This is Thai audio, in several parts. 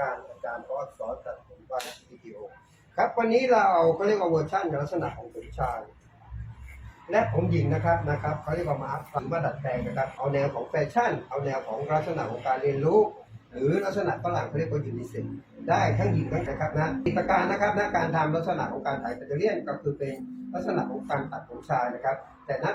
การอาจารย์ก็สอนตัดผมบางวิดีโอ ครับ วันนี้เราเอาเขาเรียกว่าเวอร์ชันลักษณะของผมชายและผมหญิงนะครับนะครับเขาเรียกว่ามาร์คหรือมาดัดแปลงนะครับ เอาแนวของแฟชั่น เอาแนวของลักษณะของการเรียนรู้ หรือลักษณะฝรั่งเขาเรียกว่ายูนิเซ็กได้ทั้งหญิงทั้งชายครับนะกิจการนะครับนะการทำลักษณะของการถ่ายแบตเตอรี่ก็คือเป็นลักษณะของการตัดผมชายนะครับ แต่นัก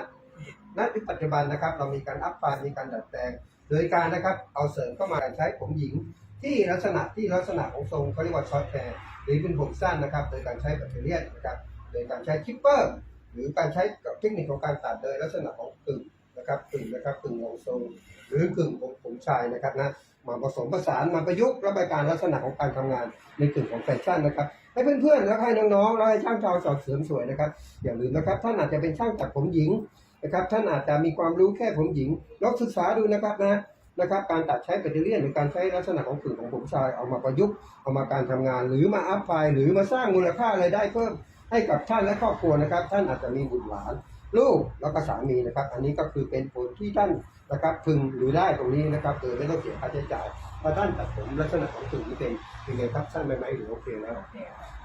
ณปัจจุบันนะครับเรามีการอัพไฟล์มีการดัดแปลง โดยการนะครับเอาเสริมเข้ามาใช้ผมหญิง ที่ลักษณะที่ลักษณะของทรงเขาเรียกว่าช็อตแฮร์หรือเป็นผมสั้นนะครับ โดยการใช้แบตเตอรี่นะครับโดยการใช้คิปเปอร์หรือการใช้เทคนิคของการตัดโดยลักษณะของกึ่งนะครับกึ่งนะครับกึ่งรองทรง หรือกึ่งผมผมชายนะครับนะมาผสมผสานมาประยุกต์และเป็นการลักษณะของการทำงานในกึ่งของแฟชั่นนะครับให้เพื่อนๆแล้วให้น้องๆแล้วให้ช่างชาวสอดเสริมสวยนะครับ อย่าลืมนะครับท่านอาจจะเป็นช่างตัดผมหญิงนะครับท่านอาจจะมีความรู้แค่ผมหญิงลองศึกษาดูนะครับนะ นะครับ การตัดใช้แบตเตอรี่หรือการใช้ลักษณะของกึ่งของผมชายเอามาประยุกต์เอามาการทำงาน หรือมาอัพไฟหรือมาสร้างมูลค่ารายได้เพิ่มให้กับท่านและครอบครัวนะครับ ท่านอาจจะมีบุตรหลานลูกแล้วก็สามีนะครับ อันนี้ก็คือเป็นผลที่ท่านนะครับพึงหรือได้ตรงนี้นะครับโดยไม่ต้องเสียค่าใช้จ่ายถ้าท่านตัดผมลักษณะของกึ่งนี้เป็นเป็นไงครับสั้นไปไหมหรือโอเคแล้ว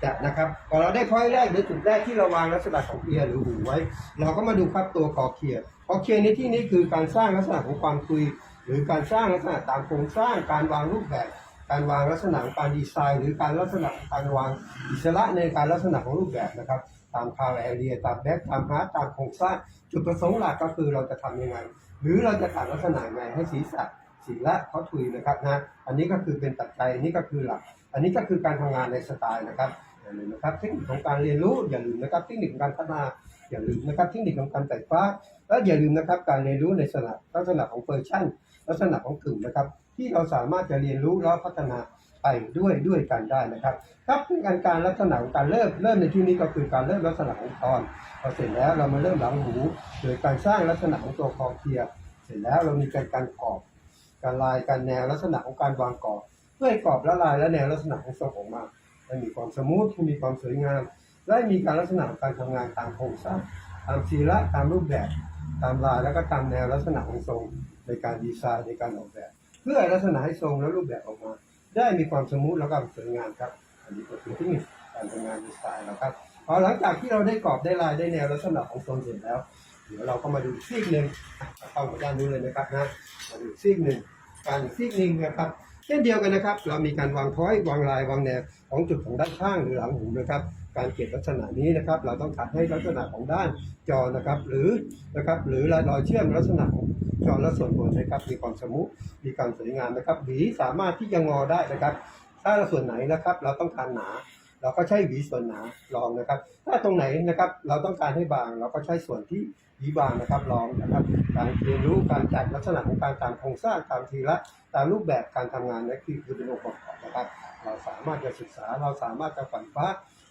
จัดนะครับพอเราได้พอยแรกหรือจุดแรกที่เราวางลักษณะของเอียหรือหูไว้ เราก็มาดูครับตัวคอเคียร์คอเคียร์ในที่นี้คือการสร้างลักษณะของความคุย หรือการสร้างลักษณะตามโครงสร้างการวางรูปแบบ การวางลักษณะการดีไซน์ หรือการลักษณะการวางอิสระในการลักษณะของรูปแบบนะครับ ตามคาแอเรียตามแบ็กตามฮาร์ดตามโครงสร้าง จุดประสงค์หลักก็คือเราจะทำยังไง หรือเราจะตัดลักษณะยังไงให้ศีรษะศีละเขาถุยนะครับนะอันนี้ก็คือเป็นปัจจัยอันนี้ก็คือหลัก อันนี้ก็คือการทำงานในสไตล์นะครับอย่าลืมนะครับเทคนิคของการเรียนรู้อย่าลืมนะครับเทคนิคของการพัฒนาอย่าลืมนะครับเทคนิคของการแต่งฟ้าและอย่าลืมนะครับการเรียนรู้ในลักษณะลักษณะของเฟอร์ชั่น ลักษณะของกึ่งนะครับ ที่เราสามารถจะเรียนรู้แล้วพัฒนาไปด้วยด้วยกันได้นะครับครับเป็นการการลักษณะของการเริ่มเริ่มในที่นี้ก็คือการเริ่มลักษณะของตอนพอเสร็จแล้วเรามาเริ่มหลังหู โดยการสร้างลักษณะของตัวคอเคลียเสร็จแล้วเรามีการการกรอบการลายการแนวลักษณะของการวางกรอบเพื่อให้กรอบและลายและแนวลักษณะของทรงออกมาให้มีความสมูทให้มีความสวยงาม และมีการลักษณะการทำงานตามโครงสร้างตามศีละตามรูปแบบ ตามลายแล้วก็ตามแนวลักษณะของทรง ในการดีไซน์ในการออกแบบ เพื่อลักษณะให้ทรงและรูปแบบออกมา ได้มีความสมูทแล้วก็สวยงามครับ อันนี้ก็คือทคนิคการทำงานดีไซน์นะครับพอหลังจากที่เราได้กรอบได้ลายได้แนวลักษณะของทรงเสร็จแล้ว เดี๋ยวเราก็มาดูซีกหนึ่งเข้ามาด้านนู้นเลยนะครับนะมาดูซีกหนึ่งการซีกหนึ่งนะครับเช่นเดียวกันนะครับ เรามีการวางพ้อยวางลายวางแนวของจุดของด้านข้างหรือหลังหูนะครับ การเก็บลักษณะนี้นะครับ เราต้องตัดให้ลักษณะของด้านจอนะครับ หรือนะครับหรือรอยเชื่อมลักษณะของ จอและส่วนบนนะครับ มีความสมูทมีความสวยงามนะครับหวีสามารถที่จะงอได้นะครับ ถ้าส่วนไหนนะครับ เราต้องการหนา เราก็ใช้หวีส่วนหนาลองนะครับ ถ้าตรงไหนนะครับ เราต้องการให้บาง เราก็ใช้ส่วนที่หวีบางนะครับลองนะครับ การเรียนรู้การจัดลักษณะของการตามโครงสร้างตามทีละตามรูปแบบการทำงานนั่นคือคือเป็นองค์ประกอบนะครับ เราสามารถจะศึกษาเราสามารถจะฝันฟ้า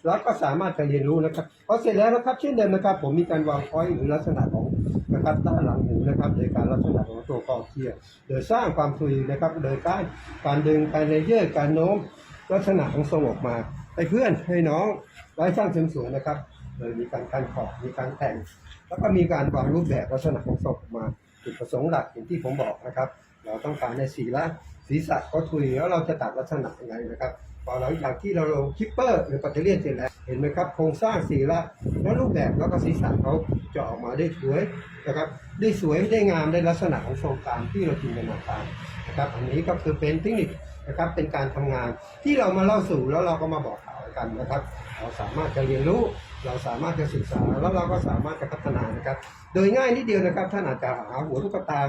แล้วก็สามารถจะเรียนรู้นะครับพอเสร็จแล้วนะครับเช่นเดิมนะครับ ผมมีการวางพอยต์หรือลักษณะของนะครับด้านหลังหูนะครับโดยการลักษณะของตัวกองเคลียร์โดยสร้างความฟรีนะครับ โดยการการดึงการเลเยอร์การโน้มลักษณะของทรงออกมาให้เพื่อนให้น้องไว้สร้างเสริมสวยนะครับโดยมีการการขอบมีการแต่ง แล้วก็มีการวางรูปแบบลักษณะของทรงออกมาจุดประสงค์หลักอย่างที่ผมบอกนะครับ เราต้องการในสีละศีรษะก็ทุยแล้วเราจะตัดลักษณะยังไงนะครับ พอหลังจากที่เราลงคิปเปอร์หรือปัตเตอร์เลียนเสร็จแล้ว เห็นไหมครับ โครงสร้างสีละและรูปแบบแล้วก็ศีรษะเขาจะออกมาได้สวยนะครับได้สวยได้งามได้ลักษณะของทรงตามที่เราจินตนาการนะครับอันนี้ก็คือเป็นเทคนิคนะครับเป็นการทำงานที่เรามาเล่าสู่แล้วเราก็มาบอกกล่าวกันนะครับ เราสามารถจะเรียนรู้เราสามารถจะศึกษาแล้วเราก็สามารถจะพัฒนานะครับ โดยง่ายนิดเดียวนะครับท่านอาจจะหาหัวลูกตา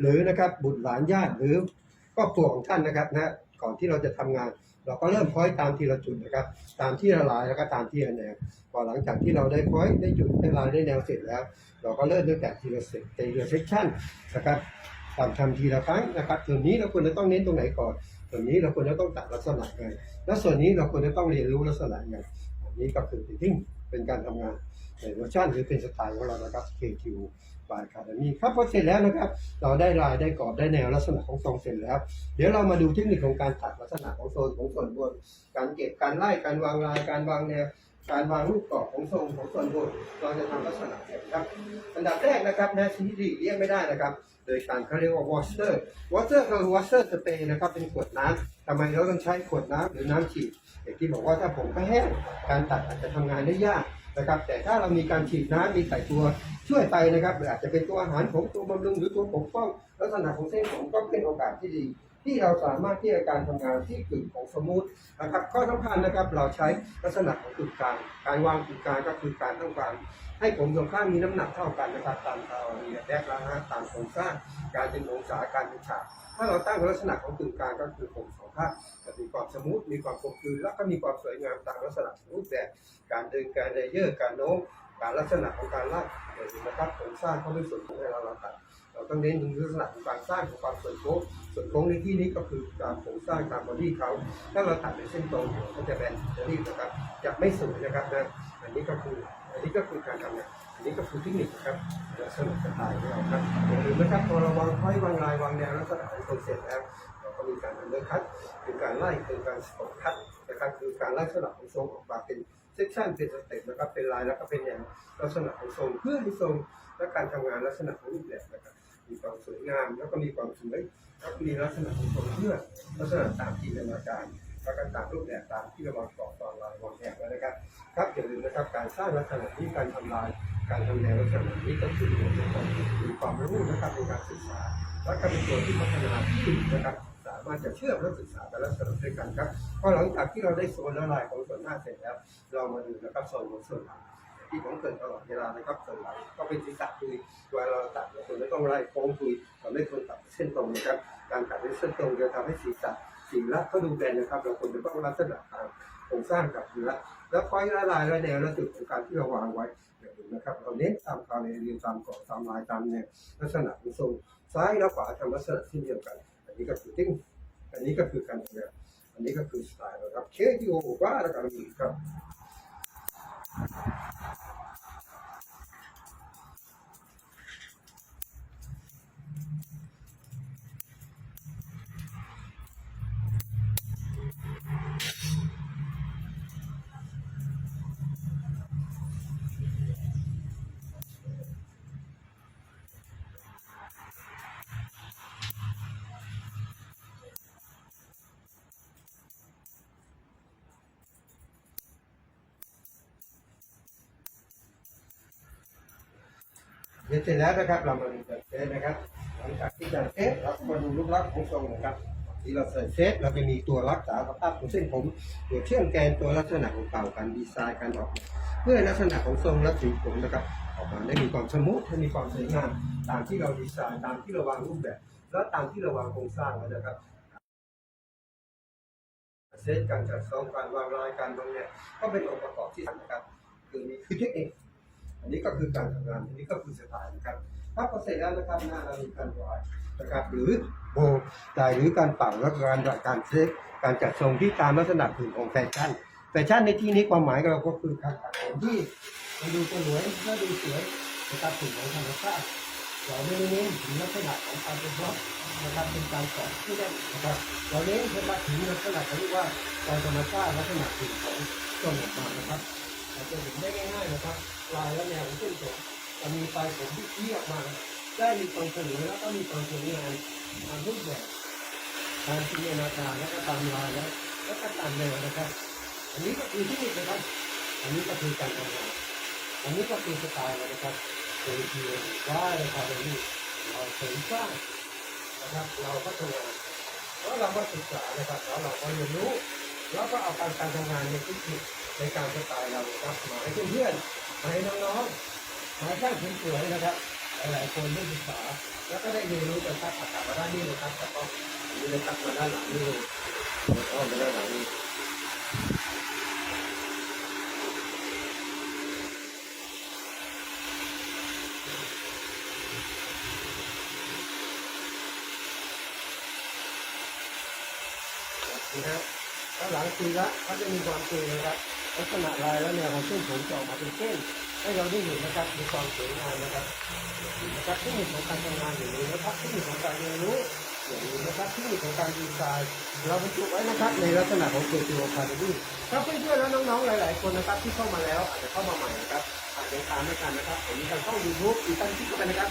หรือนะครับบุตรหลานญาติหรือครอบครัวของท่านนะครับนะก่อนที่เราจะทำงาน เราก็เริ่มพ้อยตามทีละจุดนะครับ ตามที่ละลายแล้วก็ตามที่ละแนวพอหลังจากที่เราได้พ้อยได้จุดได้ลายได้แนวเสร็จแล้ว เราก็เริ่มตั้งแต่ทีละเซกทีละเซกชันนะครับทำทำทีละครั้งนะครับ ส่วนนี้เราควรจะต้องเน้นตรงไหนก่อน ส่วนนี้เราควรจะต้องตัดลักษณะไงแล้วส่วนนี้เราควรจะต้องเรียนรู้ลักษณะไงอันนี้ก็คือสิ่งเป็นการทำงานในเวอร์ชันหรือเป็นสไตล์ของเรานะครับ KQ บายคาเดมีครับพอเสร็จแล้วนะครับ เราได้ลายได้กรอบได้แนวลักษณะของทรงเสร็จแล้ว เดี๋ยวเรามาดูเทคนิคของการตัดลักษณะของโซนของส่วนบน การเก็บการไล่การวางลายการวางแนวการวางรูปกรอบของทรงของส่วนบนเราจะทำลักษณะแบบครับ อันดับแรกนะครับนะชนิดหลีกเลี่ยงไม่ได้นะครับ โดยการเขาเรียกว่า water water คือ water spray นะครับเป็นขวดน้ำทำไมเราต้องใช้ขวดน้ำหรือน้ำฉีดอย่างที่บอกว่าถ้าผมก็แห้งการตัดอาจจะทำงานได้ยาก นะครับ แต่ถ้าเรามีการฉีดน้ำมีใส่ตัวช่วยไปนะครับอาจจะเป็นตัวอาหารของตัวบำรุงหรือตัวปกป้องลักษณะของเส้นผมก็เป็นโอกาสที่ดี ที่เราสามารถที่จะการทำงานที่กึ่งของสมูทนะครับข้อสำคัญนะครับเราใช้ลักษณะของจุดกลางการวางจุดกลางก็คือการต้องการ ให้ผมสองข้างมีน้ำหนักเท่ากันนะครับตามตามเรีแดกแล้วนะตามโครงสร้างการเป็นองศาการเป็นฉากถ้าเราตั้งลักษณะของกึ่งกลางก็คือผมสองข้างจะมีความสมูทมีความคมกลืนและก็มีความสวยงามตามลักษณะรูปแบบการดึงการเลเยอร์การโน้มการลักษณะของการลากเดี๋ยวนะครับโครงสร้างเขาไม่ส่วนของให้เราเราตัดเราต้องเน้นถึงลักษณะของการสร้างของความส่วนโค้งส่วนโค้งในที่นี้ก็คือการโครงสร้างตามบอดี้เขาถ้าเราตัดเป็นเส้นตรงก็จะแบนจะรีบนะครับจะไม่สวยนะครับนะอันนี้ก็คือ อันนี้ก็คือการทำงานอันนี้ก็คือเทคนิคครับลักษณะสไตล์ของเราครับอย่าลืมนะครับพอเราวางค่อยวางลายวางแนวลักษณะของคนเสร็จแล้วเราก็มีการอันเดอร์คัตคือการไล่คือการสปอตคัตนะครับคือการไล่ลักษณะของทรงออกมาเป็นเซกชันเป็นสเต็ปนะครับเป็นลายแล้วก็เป็นแนวลักษณะของทรงเพื่อให้ทรงและการทำงานลักษณะของรูปแบบนะครับมีความสวยงามแล้วก็มีความสวยแล้วก็มีลักษณะของทรงเพื่อลักษณะตามจินตนาการ แล้วก็ตามรูปแบบตามที่เราวางกรอบตอนวาวางแผนไว้นะครับ ครับอย่าลืมนะครับการสร้างลักษณะนี้การทำลายการทำแนวลักษณะนี้ก็คือหัวใจของมีความรู้นะครับในการศึกษา และก็เป็นตัวที่พัฒนาที่นะครับสามารถจะเชื่อมและศึกษาแต่ละส่วนด้วยกันครับพอหลังจากที่เราได้โซนละลายของส่วนหน้าเสร็จแล้ว เรามาดูนะครับโซนของส่วนหลังที่ผมเกิดตลอดเวลานะครับส่วนหลังก็เป็นศีรษะคุยเวลาเราตัดเราควรจะต้องไล่โค้งคุยเราไม่ควรตัดเส้นตรงนะครับ การตัดด้เส้นตรงจะทำให้ศีรษะ สีละเขดูแบนนะครับเราควรจะต้องลักษณะทางโครงสร้างกับเนื้อแล้วคอยละลายละแนวและจุดของการที่เราวางไว้อย่าลืมนะครับเราเน้นตามการเรียนตามกรอบตามลายตามแนวลักษณะของทรงซ้ายและขวาทำลักษณะเช่เดียวกัน อันนี้ก็คือติ้งอันนี้ก็คือการทำงานอันนี้ก็คือสไตล์นะครับเคที่โอว่าแล้วกันครับ เสร็จแล้วนะครับเรามาดูจัดเซตนะครับ หลังจากที่จัดเซตเรามาดูรูปลักษณ์ของทรงนะครับที่เราใส่เซตเราจะมีตัวรักษาสภาพของเส้นผมตัวเชื่อมแกนตัวลักษณะของเก่าการดีไซน์การออกแบบเพื่อลักษณะของทรงและสีผมนะครับออกมาได้มีความสมูทให้มีความสวยงามตามที่เราดีไซน์ตามที่เราวางรูปแบบ และตามที่เราวางโครงสร้างไว้นะครับเซตการจัดทรงการวางลายการวางแนวก็เป็นองค์ประกอบที่สำคัญครับคือมีคือเทคนิค อันนี้ก็คือการทำงานอันนี้ก็คือสไตล์นะครับถ้าพอเสร็จแล้วนะครับหน้าเรามีการวายนะครับหรือโบว์ไดหรือการเป่าและการการเซตการจัดทรงที่ตามลักษณะถึงของแฟชั่นแฟชั่นในที่นี้ความหมายของเราก็คือการตัดผมที่มันดูสวยและดูสวยนะครับถึงของธรรมชาติเราไม่ได้เน้นถึงลักษณะของการเป็นบล็อกนะครับเป็นการต่อที่ได้นะครับเราเน้นเฉพาะถึงลักษณะเขาเรียกว่าการธรรมชาติลักษณะถึงของต้นออกมานะครับเราจะเห็นได้ง่ายๆนะครับ ลายและแนวของเส้นผมจะมีปลายผมที่ชี้ออกมา ได้มีความสวยแล้วก็มีความสวยงามตามรูปแบบการจินตนาการและก็ตามลายแล้วแล้วก็ตามแนวนะครับ อันนี้ก็คือเทคนิคนะครับ อันนี้ก็คือการทำงานอันนี้ก็คือสไตล์นะครับคือคือว่านะครับเรานี่เราเสริมสร้างนะครับเราพัฒนาแล้วเราก็ศึกษานะครับแล้วเราก็เรียนรู้ แล้วก็เอาการการทำงานในทุกทิศ ในการสไตล์เราครับมาให้เพื่อนๆมาให้น้องๆมาให้ช่างสวยๆนะครับ หลายๆคนได้ศึกษา แล้วก็ได้เรียนรู้กันครับอากาศมาด้านนี้เลยครับแต่ก็มีเลยครับมาด้านหลังนี่เลยอ้อมไปด้านหลังนี่นะครับแล้วหลังตีละเขาจะมีความตีนะครับ ลักษณะลายและแนวของเส้นผมจะออกมาเป็นเส้นให้เราได้เห็นนะครับมีความสวยงามนะครับนะครับทคนิคของการทำงานอย่างนี้นะครับทคนิคของการเรียนรู้อย่างนี้นะครับที่มีของการดีไซน์ เราบรรจุไว้นะครับในลักษณะของ KTO Academy ครับเพื่อนๆและน้องๆหลาย ๆ คนนะครับที่เข้ามาแล้วอาจจะเข้ามาใหม่นะครับอาจจะตามไม่ทันนะครับผมมีการช่องยูทูบมีการคลิกเข้าไปนะครับ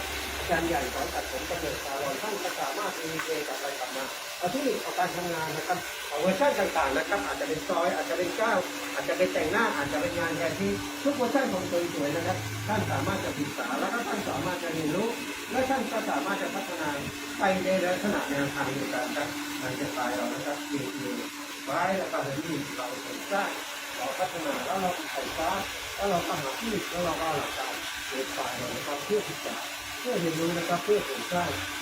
จารย์ใหญ่สอนตัดผมกระเกิดตาลอนท่านจะสามารถเอเกลับไปกลับมาเอาที่เอาการทำงานนะครับเอาเวอร์ชันต่างๆนะครับ อาจจะเป็นซอย อาจจะเป็นก้าวอาจจะเป็นแต่งหน้าอาจจะเป็นงานแทนที่ทุกเวอร์ชันของสวยๆนะครับ ท่านสามารถจะศึกษาแล้วก็ท่านสามารถจะเรียนรู้ และท่านก็สามารถจะพัฒนาไปในลักษณะแนวทางเดียวกันครับในสไตล์เรานะครับคือคือไว้แล้วก็เรื่องที่เราสนใจเราพัฒนาแล้วเราไฟฟ้าแล้วเราก็หาที่แล้วเราก็หลักการเรียนสายเรานครับเพื่อศึกษา เพื่อเรียนรู้นะครับเพื่อสนใจ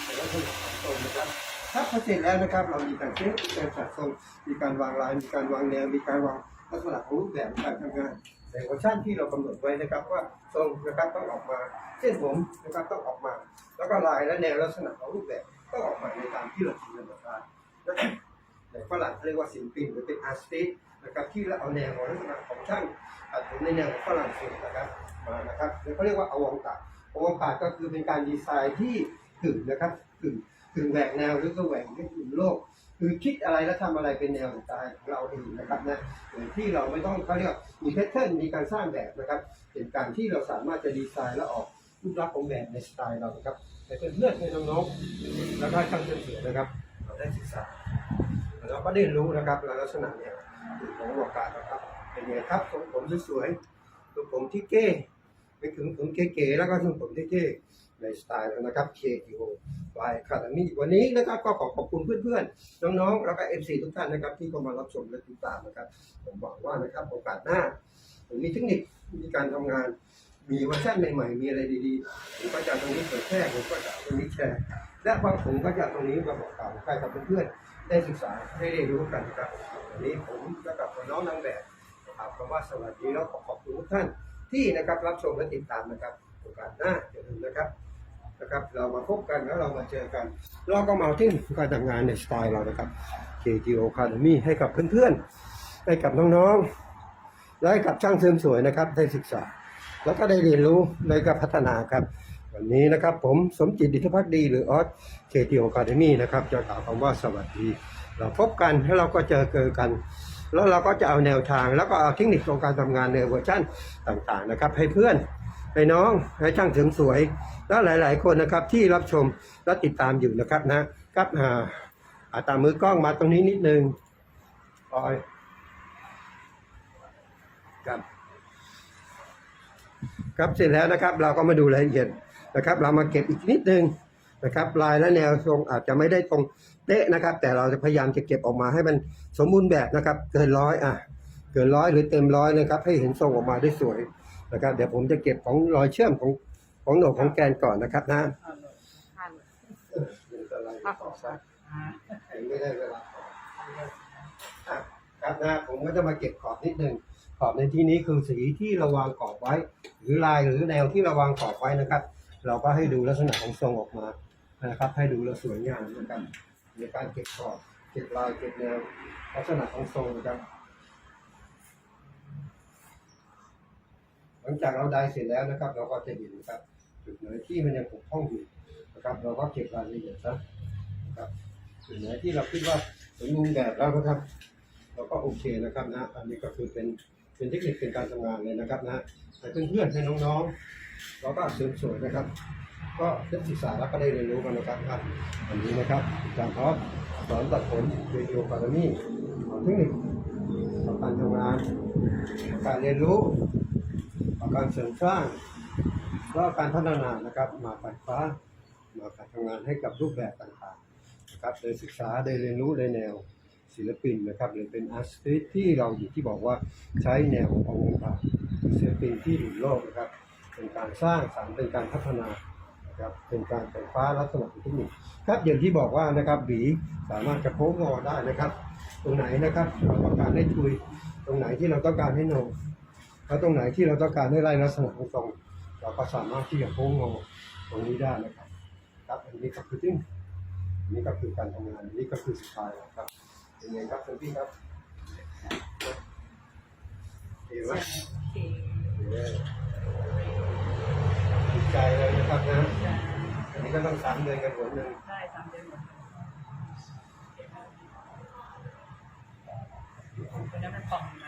แต่ละคนของตนนะครับถ้าพอเสร็จแล้วนะครับ เรามีการเช็คการจัดทรงมีการวางลายมีการวางแนวมีการวางลักษณะของรูปแบบการทำงานในเวอร์ชันที่เรากำหนดไว้นะครับว่าทรงนะครับต้องออกมาเส้นผมนะครับต้องออกมา แล้วก็ลายและแนวลักษณะของรูปแบบต้องออกมาในตามที่เราจินตนาการนะครับในฝรั่งเขาเรียกว่าศิลปินหรือเป็นอาร์ติสนะครับที่เราเอาแนวของลักษณะของช่างตัดผมในแนวของฝรั่งเศสนะครับมานะครับเขาเรียกว่าอวองการ อวองการก็คือเป็นการดีไซน์ที่กึ่งนะครับกึ่งกึ่งแหวกแนวหรือแหวกไม่กึ่งโลก คือคิดอะไรแล้วทำอะไรเป็นแนวสไตล์ของเราเองนะครับนะโดยที่เราไม่ต้องเขาเรียกว่ามีแพทเทิร์นมีการสร้างแบบนะครับเป็นการที่เราสามารถจะดีไซน์และออกรูปลักษณ์ของแบบในสไตล์เรานะครับให้เพื่อนๆให้น้องๆแล้วก็ช่างเสือนะครับเราได้ศึกษาเราก็ได้รู้นะครับลักษณะเนี่ยของโอกาสนะครับเป็นไงครับทรงผมสวยๆทรงผมที่เก้ เป็นถึงผมเก๋ๆแล้วก็ทรงผมที่เก้ในสไตล์นะครับ KTO วายคาร์มีวันนี้นะครับก็ขอขอบคุณเพื่อนๆ น้องๆ แล้วก็ FC ทุกท่านนะครับที่เข้ามารับชมและติดตามนะครับ ผมหวังว่านะครับโอกาสหน้าผมมีเทคนิคมีการทำงานมีเวอร์ชันใหม่ๆ มีอะไรดีๆ ผมก็จะตรงนี้เผยแพร่ผมก็จะตรงนี้แชร์ และบางผมก็จะตรงนี้มาบอกกล่าวให้กับเพื่อนๆ ได้ศึกษาได้เรียนรู้กันนะครับวันนี้ผมและกับน้องนางแบบครับคำว่าสวัสดีแล้วขอขอบคุณทุกท่าน ที่นะครับรับชมและติดตามนะครับโอกาสหน้าอย่าลืมนะครับนะครับเรามาพบกันแล้วเรามาเจอกันเราก็มาที่การทำงานในสไตล์เรานะครับ KTO Academy ให้กับเพื่อนๆ ให้กับน้องๆ และให้กับช่างเสริมสวยนะครับ ได้ศึกษา แล้วก็ได้เรียนรู้และก็พัฒนาครับ วันนี้นะครับผมสมจิตดิษฐพักดี หรือออส KTO Academy นะครับจะกล่าวคำว่าสวัสดี เราพบกันแล้วเราก็เจอเจอกัน แล้วเราก็จะเอาแนวทาง แล้วก็เอาเทคนิคของการทำงานในเวอร์ชันต่างๆนะครับ ให้เพื่อนให้น้องให้ช่างเสริมสวย และหลาย ๆ คนนะครับที่รับชมและติดตามอยู่นะครับนะครับอ่าอาตามมือกล้องมาตรงนี้นิดนึงปอยครับครับเสร็จแล้วนะครับ เราก็มาดูรายละเอียดนะครับ เรามาเก็บอีกนิดนึง นะครับลายและแนวทรงอาจจะไม่ได้ตรงเป๊ะนะครับ แต่เราจะพยายามจะเก็บออกมาให้มันสมบูรณ์แบบนะครับ เกินร้อยอะเกินร้อยหรือเต็มร้อยนะครับ ให้เห็นทรงออกมาได้สวยนะครับ เดี๋ยวผมจะเก็บของรอยเชื่อมของของโหนกของแกนก่อนนะครับนะห้าหมื่นห้าหมื่นเออเดี๋ยวจะไล่ห้าต่อสซะอ่าไม่ได้เวลาอะครับนะผมก็จะมาเก็บขอบนิดนึงขอบในที่นี้คือสีที่เราวางขอบไว้ หรือลายหรือแนวที่เราวางขอบไว้นะครับ เราก็ให้ดูลักษณะของทรงออกมา นะครับให้ดูแล้วสวยงามนะครับในการเก็บขอบเก็บลายเก็บแนวลักษณะของทรงนะครับ หลังจากเราได้เสร็จแล้วนะครับ เราก็จะเห็นนะครับจุดไหนที่มันยังปกพร่องอยู่นะครับ เราก็เก็บรายละเอียดซะนะครับจุดไหนที่เราคิดว่าสมบูรณ์แบบแล้วนะครับ เราก็โอเคนะครับนะอันนี้ก็คือเป็นเป็นเทคนิคเป็นการทำงานเลยนะครับนะให้เพื่อนๆให้น้องๆ เราก็เสริมสวยนะครับ ก็ศึกษาแล้วก็ได้เรียนรู้กันนะครับวันนี้นะครับอาจารย์ท็อปสอนตัดผมเรดิโอคาร์มี่เทคนิคของการทำงานการเรียนรู้การเสริมสร้างแล้วก็การพัฒนานะครับ มาไฟฟ้ามาการทำงานให้กับรูปแบบต่างๆนะครับโดยศึกษาโดยเรียนรู้ในแนวศิลปินนะครับหรือเป็นอาร์ติสที่เราอยู่ที่บอกว่าใช้แนวขององค์การศิลปินที่อยู่โลกนะครับเป็นการสร้างสรรค์เป็นการพัฒนา ครับเป็นการไฟฟ้าลักษณะเทคนิคครับอย่างที่บอกว่านะครับหวีสามารถจะโค้งงอได้นะครับ ตรงไหนนะครับเราต้องการให้ทุยตรงไหนที่เราต้องการให้โนงแล้วตรงไหนที่เราต้องการให้ไล่ลักษณะของทรงเราก็สามารถที่จะโค้งงอตรงนี้ได้นะครับครับอันนี้ก็คือทิ้งอันนี้ก็คือการทำงานอันนี้ก็คือสไตล์นะครับเป็นไงครับคุณพี่ครับเห็นไหม ใจเลยนะครับนะอันนี้ก็ต้องสามเดือนกันผลหนึ่งใช่สามเดือนหมดไปแล้วมันป่องไป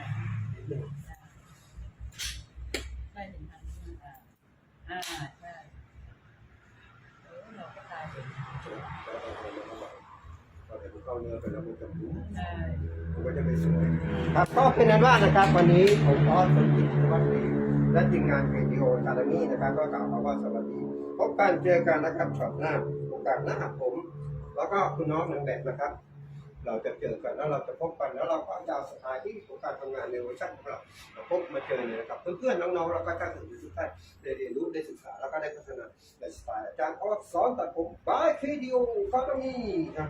ได้ถึงพันอ่าใช่เออเราก็ตายไปเข้าเนื้อไปแล้วมันจะรู้มันก็จะไม่สวยครับก็เป็นนั้นว่านะครับวันนี้ผมก็สมจิตวัฒนี้ และทีมงานเรดิโอคาเดมี่นะครับก็กล่าวคำว่าสวัสดี พบกันเจอกันนะครับช็อตหน้าโอกาสหน้าผม แล้วก็คุณน้องนางแบบนะครับ เราจะเจอกันแล้วเราจะพบกันแล้วเราก็จะเอาสไตล์ที่ของการทำงานในเวอร์ชันของเรามาพบมาเจอเนี่ยนะครับเพื่อนๆน้องๆเราก็จะถึงทุกท่านได้เรียนรู้ได้ศึกษาแล้วก็ได้พัฒนาในสไตล์อาจารย์ออสสอนตัดผมบายครีดิโอคาเดมี่ครับ